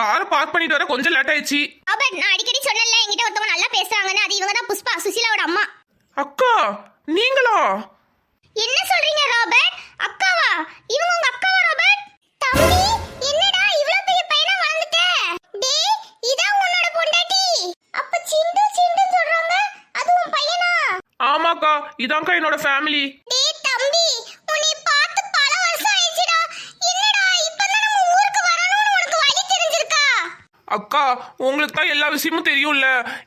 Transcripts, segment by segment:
வர கொஞ்சம் லேட் ஆயிடுச்சு. ராபர்ட் நான் அடிக்கடி சொன்னேன்ல என்கிட்ட ஒருத்தவங்க நல்லா பேசுறாங்கன்னு. அது இவங்க தான் புஷ்பா சுசீலாவோட அம்மா. அக்கா நீங்களா? என்ன சொல்றீங்க ராபர்ட்? அக்காவா? இவங்க உங்க அக்காவா ராபர்ட்? தம்பி என்னடா இவ்ளோ பெரிய பையனா வளர்ந்துட்ட? டேய் இதான் உன்னோட பொண்டாட்டி. அப்ப சிண்டு சிண்டு சொல்றாங்க. அது உன் பையனா? ஆமாக்கா இதான்க்கா என்னோட ஃபேமிலி அக்கா உங்களுக்கு தான் எல்லா விஷயமும் தெரியும்ல.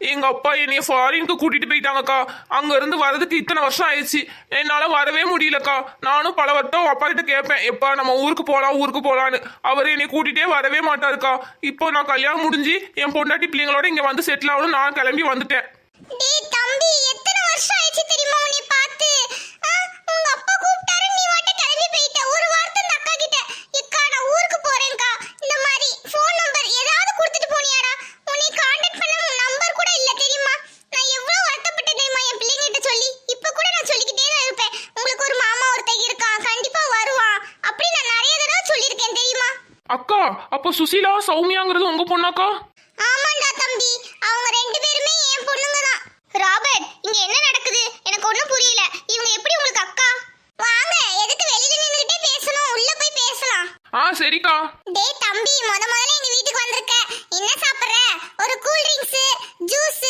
எங்க அப்பா என்னைய ஃபாரினுக்கு கூட்டிட்டு போயிட்டாங்கக்கா. அங்க இருந்து வரதுக்கு இத்தனை வருஷம் ஆயிடுச்சு. என்னால வரவே முடியலக்கா. நானும் பல வருடம் அப்பா கிட்ட கேட்பேன் எப்பா நம்ம ஊருக்கு போலாம் ஊருக்கு போலான்னு. அவர் என்னை கூட்டிட்டே வரவே மாட்டாருக்கா. இப்போ நான் கல்யாணம் முடிஞ்சு என் பொண்டாட்டி பிள்ளைங்களோட இங்க வந்து செட்டில் ஆகணும் நான் கிளம்பி வந்துட்டேன். தம்பி எத்தனை வருஷம் ஆயிடுச்சு தெரியுமா உன்னை பார்த்து ஆ, உங்க அப்பா கூப்பிட்டாரு நீ வாட்ட கிளம்பி போயிட்ட ஒரு வார்த்தை இந்த அக்கா கிட்ட எக்கா நான் ஊருக்கு போறேன்க்கா இந்த மாதிரி ஃபோன் நம்பர் ஏதாவது கொடுத்துட்டு போனியாடா உன்னை காண்டாக்ட் பண்ண நம்பர் கூட இல்ல தெரியுமா நான் எவ்வளவு வருத்தப்பட்டேன் தெரியுமா என் பிள்ளைங்கிட்ட சொல்லி இப்ப கூட நான் சொல்லிக்கிட்டே தான் இருப்பேன் உங்களுக்கு ஒரு மாமா ஒருத்தன் இருக்கான் கண்டிப்பா வருவான் அப்படி நான் நிறைய தடவை சொல்லியிருக்கேன் தெரியுமா அக்கா அப்போ சுசீலா சௌமியாங்கிறது உங்க பொண்ணாக்கா? ஆமாண்டா தம்பி. அவங்க ரெண்டு பேருமே என் பொண்ணுங்க தான் ராபர்ட் இங்க என்ன நடக்குது? எனக்கு ஒண்ணும் புரியல. இவங்க எப்படி உங்களுக்கு அக்கா? வாங்க எதுக்கு வெளியில நின்னுகிட்டே பேசணும்? உள்ள போய் பேசலாம். ஆ சரிக்கா டேய் தம்பி முத முதல்ல எங்க வீட்டுக்கு வந்திருக்க என்ன சாப்பிடுற ஒரு cool drinks juice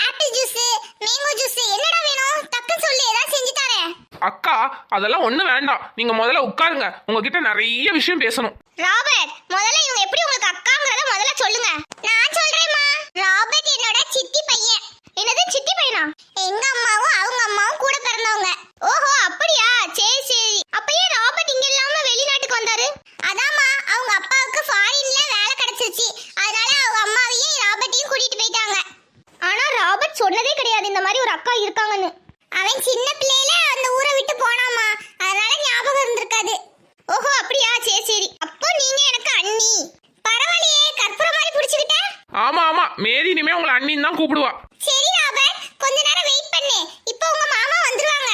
apple juice mango juice என்னடா வேணும் டக்கு சொல்லு ஏதாவது செஞ்சு தரேன் அக்கா அதெல்லாம் ஒண்ணு வேண்டாம். நீங்க முதல்ல உட்காருங்க. உங்ககிட்ட நிறைய விஷயம் பேசணும். ராபர்ட் முதல்ல இவங்க எப்படி உங்களுக்கு அக்காங்கிறத முதல்ல சொல்லுங்க. நான் சொல்றேம்மா ராபர்ட் என்னோட சித்தி பையன் என்னது சித்தி பையனா எங்க அம்மாவும் அவங்க அம்மாவும் கூட பிறந்தவங்க ஓஹோ அப்படியா சரி சரி அப்ப ஏன் ராபர்ட் இங்க இல்லாம வெளிநாட்டுக்கு வந்தாரு அதாம்மா அவங்க அப்பாவுக்கு ஃபாரின்ல வேலை கிடைச்சிருச்சு அதனால அவங்க அம்மாவையும் ராபர்ட்டையும் கூட்டிட்டு போயிட்டாங்க ஆனா ராபர்ட் சொன்னதே கிடையாது இந்த மாதிரி ஒரு அக்கா இருக்காங்கன்னு அவன் சின்ன பிள்ளையில அந்த ஊரை விட்டு போனாமா அதனால ஞாபகம் இருந்திருக்காது ஓஹோ அப்படியா சரி சரி அப்போ நீங்க எனக்கு அண்ணி பரவாயில்லையே கற்பூரம் மாதிரி புடிச்சுக்கிட்ட ஆமா ஆமா மேரி இனிமே உங்களை அண்ணின்னு தான் கூப்பிடுவா? சரி ராபர்ட் கொஞ்ச நேரம் வெயிட் பண்ணு. இப்போ உங்க மாமா வந்துருவாங்க.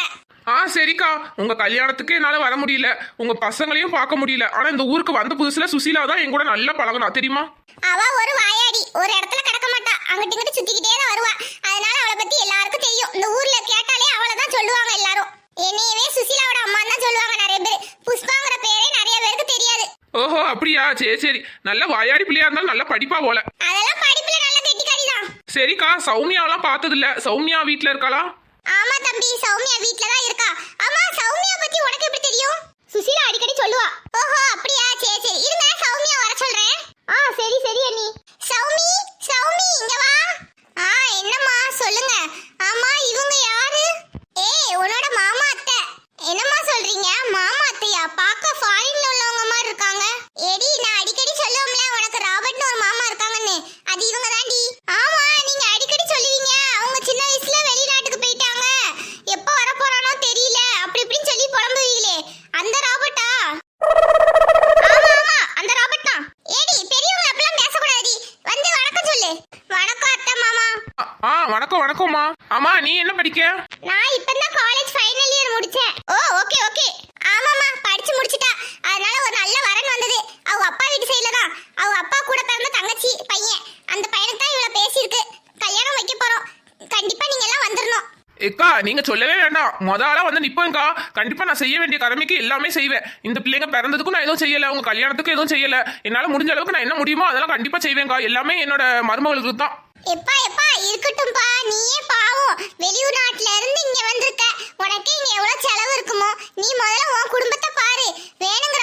ஆ சரிக்கா. உங்க கல்யாணத்துக்கு என்னால வர முடியல. உங்க பசங்களையும் பார்க்க முடியல. ஆனா இந்த ஊருக்கு வந்த புதுசுல சுசீலா தான் என் கூட நல்லா பழகினா தெரியுமா? அவ ஒரு வாயாடி. ஒரு இடத்துல கிடக்க மாட்டா. அங்கிட்டு இங்கிட்டு சுத்திக்கிட்டே தான் வருவா. அதனால அவளை பத்தி எல்லாருக்கும் தெரியும். இந்த ஊர்ல கேட்டாலே அவளை தான் சொல்லுவாங்க எல்லாரும். என்னையவே சுசீலாவோட அம்மா தான் சொல்லுவாங்க நிறைய பேர். புஷ்பாங்கிற பேரே நிறைய பேருக்கு தெரியாது. ஓஹோ அப்படியா? சரி சரி. நல்ல வாயாடி பிள்ளையா இருந்தாலும் நல்லா படிப்பா போல அதெல்லாம் படிப்புல நல்ல கெட்டிக்காரி தான் சரிக்கா சௌமியாவெல்லாம் பார்த்தது இல்ல சௌமியா வீட்ல இருக்காளா? ஆமா தம்பி சௌமியா வீட்ல தான் இருக்கா ஆமா சௌமியா பத்தி உனக்கு எப்படி தெரியும் சுசீலா அடிக்கடி சொல்லுவா ஓஹோ அப்படியா சரி சரி இருங்க சௌமியா வர சொல்றேன் ஆ சரி சரி அண்ணி சௌமி சௌமி இங்க வா ஆ என்னம்மா சொல்லுங்க ஆமா இவங்க யாரு ஏய் உன்னோட மாமா அத்தை என்னம்மா சொல்றீங்க மாமா அத்தையா பார்க்க ஃபாரின்ல உள்ளவங்க மாதிரி இருக்காங்க எடி நான் அடிக்கடி சொல்லுவோம்ல உனக்கு ராபர்ட்னு ஒரு மாமா இருக்காங்கன்னு அது இவங்க தாண்டி ஆமா நீங்க அடிக்கடி சொல்லுவீங்க அவங்க சின்ன வயசுல வெளிநாட்டுக்கு போயிட்டாங்க எப்போ வர போறானோ தெரியல அப்படி இப்படின்னு சொல்லி புலம்புவீங்களே அந்த ராபர்ட்டா ஆமா ஆமா அந்த ராபர்ட் தான் ஏடி பெரியவங்க அப்பலாம் பேசக்கூடாது வந்து வணக்கம் சொல்லு வணக்கம் அத்தை மாமா ஆ, வணக்கம் வணக்கம்மா. ஆமா நீ என்ன படிக்க? நான் இப்பதான் காலேஜ் ஃபைனல் இயர் முடிச்சேன். ஓ ஓகே ஓகே ஆமாமா படிச்சு முடிச்சிட்டா. அதனால ஒரு நல்ல வரன் வந்தது. அவங்க அப்பா வீட்டு சைடுல தான். அவங்க அப்பா கூட பிறந்த தங்கச்சி பையன். அந்த பையனுக்கு தான் இவ்வளவு பேசியிருக்கு. கல்யாணம் வைக்க போறோம். கண்டிப்பா நீங்க எல்லாம் வந்துடணும் ஏக்கா நீங்க சொல்லவே வேண்டாம். முத ஆளா வந்து நிப்பேன்க்கா. கண்டிப்பா நான் செய்ய வேண்டிய கடமைக்கு எல்லாமே செய்வேன். இந்த பிள்ளைங்க பிறந்ததுக்கும் நான் எதுவும் செய்யல. உங்க கல்யாணத்துக்கும் எதுவும் செய்யல. என்னால முடிஞ்ச அளவுக்கு நான் என்ன முடியுமோ அதெல்லாம் கண்டிப்பா செய்வேன்க்கா. எல்லாமே என்னோட மருமகளுக்கு தான். எப்பா எப்பா இருக்கட்டும்பா. நீயே பாவம். வெளியூர் நாட்டுல இருந்து இங்க வந்திருக்க. உனக்கு இங்க எவ்வளவு செலவு இருக்குமோ? நீ முதல்ல உன் குடும்பத்தை பாரு. வேணும்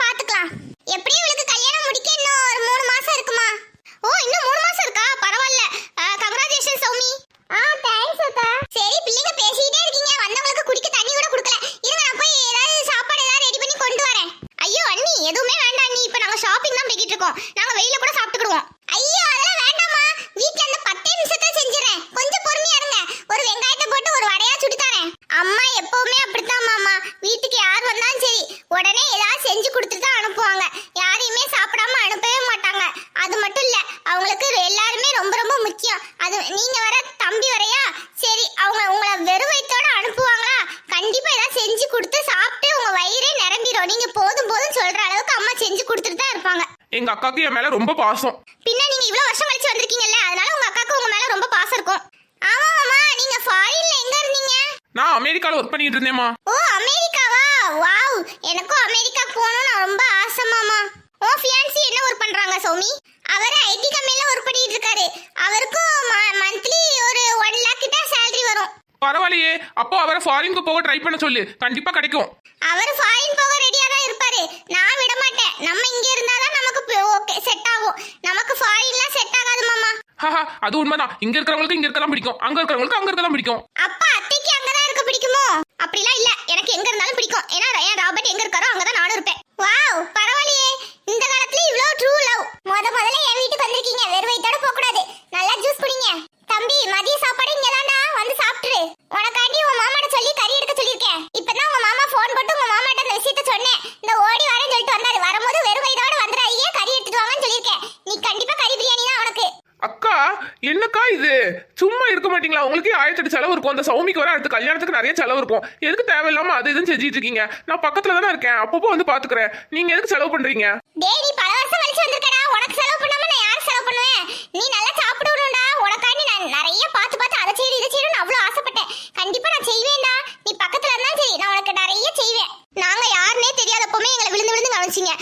பாத்துக்கலாம் எப்படியும் இவளுக்கு கல்யாணம் முடிக்க இன்னும் ஒரு மூணு மாசம் இருக்குமா ஓ இன்னும் மூணு மாசம் இருக்கா பரவாயில்ல கங்க்ராச்சுலேஷன் சௌமி ஆ தேங்க்ஸ் அக்கா சரி பிள்ளைங்க பேசிக்கிட்டே இருக்கீங்க வந்தவங்களுக்கு குடிக்க தண்ணி கூட கொடுக்கல இருங்க நான் போய் ஏதாவது சாப்பாடு ஏதாவது ரெடி பண்ணி கொண்டு வரேன் ஐயோ அண்ணி எதுவுமே வேண்டாம் அண்ணி இப்போ நாங்க ஷாப்பிங் தான் போய்கிட்டு இருக்கோம் நாங்க வெளியில கூட சாப்பிட்டுக்கிடுவோம் ஐயோ அதெல்லாம் வேண்டாமா வீட்ல அந்த பத்தே நிமிஷத்துல செஞ்சுறேன் கொஞ்சம் பொறுமையா இருங்க ஒரு வெங்காயத்தை போட்டு ஒரு வடையா சுட்டு தரேன் அம்மா எப்பவுமே அப்படித்தான் மாமா. வீட்டுக்கு யார் வந்தாலும் சரி உடனே ஏதாவது செஞ்சு கொடுத்துட்டு தான் அனுப்புவாங்க. யாரையுமே சாப்பிடாம அனுப்பவே மாட்டாங்க. அது மட்டும் இல்ல அவங்களுக்கு எல்லாருமே ரொம்ப ரொம்ப முக்கியம். அது நீங்க வர தம்பி வரையா? சரி அவங்க உங்களை வெறும் வயித்தோட அனுப்புவாங்களா? கண்டிப்பா ஏதாவது செஞ்சு கொடுத்து சாப்பிட்டு உங்க வயிறே நிரம்பிடும் நீங்க போதும் போதும் சொல்ற அளவுக்கு அம்மா செஞ்சு கொடுத்துட்டு தான் இருப்பாங்க. எங்க அக்காக்கு என் மேல ரொம்ப பாசம். பின்ன நீங்க இவ்வளவு வருஷம் கழிச்சு வந்திருக்கீங்கல்ல அதனால உங்க அக்காக்கு உங்க மேல ரொம்ப பாசம் இருக்கும் ஆமா மாமா நீங்க ஃபாரின்ல எங்க இருந்தீங்க நான் அமெரிக்கால ஒர்க் பண்ணிட்டு இருந்தேம்மா. ஓ அமெரிக்காவா? வாவ் எனக்கும் அமெரிக்கா போகணும்னு ரொம்ப ஆசை மாமா ஓ ஃபியான்சி என்ன ஒர்க் பண்றாங்க சௌமி? அவர் ஐடி கம்பெனில ஒர்க் பண்ணிட்டு இருக்காரு. அவருக்கும் மந்த்லி ஒரு ஒன் லேக் கிட்ட salary வரும். பரவாயில்லையே. அப்போ அவரை ஃபாரினுக்கு போக ட்ரை பண்ண சொல்லு. கண்டிப்பா கிடைக்கும். அவர் ஃபாரின் போக ரெடியா தான் இருப்பாரு. நான் விட மாட்டேன். நம்ம இங்க இருந்தாதான் நமக்கு ஓகே செட் ஆகும். நமக்கு ஃபாரின்லாம் செட் ஆகாது மாமா. ஹஹா அது உண்மைதான். இங்க இருக்கிறவங்களுக்கு இங்க இருக்கலாம் பிடிக்கும். அங்க இருக்கிறவங்களுக்கு அங்க இருக்கலாம் பிடிக்கும். அப்பா அத்தைக்கு அங்கதான் இருக்க பிடிக்குமோ அப்படிலாம் இல்ல. எனக்கு எங்க இருந்தாலும் பிடிக்கும். ஏன்னா என் ராபர்ட் எங்க இருக்காரோ அங்கதான் நானும் இருப்பேன். வாவ் பரவாயில்லையே. இது? சும்மா இருக்க மாட்டீங்களா? உங்களுக்கு ஆயிரத்தெட்டு செலவு இருக்கும் அந்த சௌமிக்கு வர அடுத்து கல்யாணத்துக்கு நிறைய செலவு இருக்கும் எதுக்கு தேவையில்லாம அது இதுன்னு செஞ்சிட்டு இருக்கீங்க நான் பக்கத்துல தானே இருக்கேன். அப்பப்போ வந்து பாத்துக்கிறேன். நீங்க எதுக்கு செலவு பண்றீங்க? டேய் பல வருஷம் கழிச்சு வந்திருக்கடா. உனக்கு செலவு பண்ணாம நான் யார் செலவு பண்ணுவேன்? நீ நல்லா சாப்பிடணும்டா. உனக்காண்டி நான் நிறைய பார்த்து பார்த்து அதை செய்யணும் இதை செய்யணும்னு அவ்வளவு ஆசைப்பட்டேன். கண்டிப்பா நான் செய்வேன்டா. நீ பக்கத்துல இருந்தா சரி நான் உனக்கு நிறைய செய்வேன். நாங்க யாருன்னே தெரியாதப்பவுமே எங்களை விழுந்து விழுந்து கவனிச்சிங்க.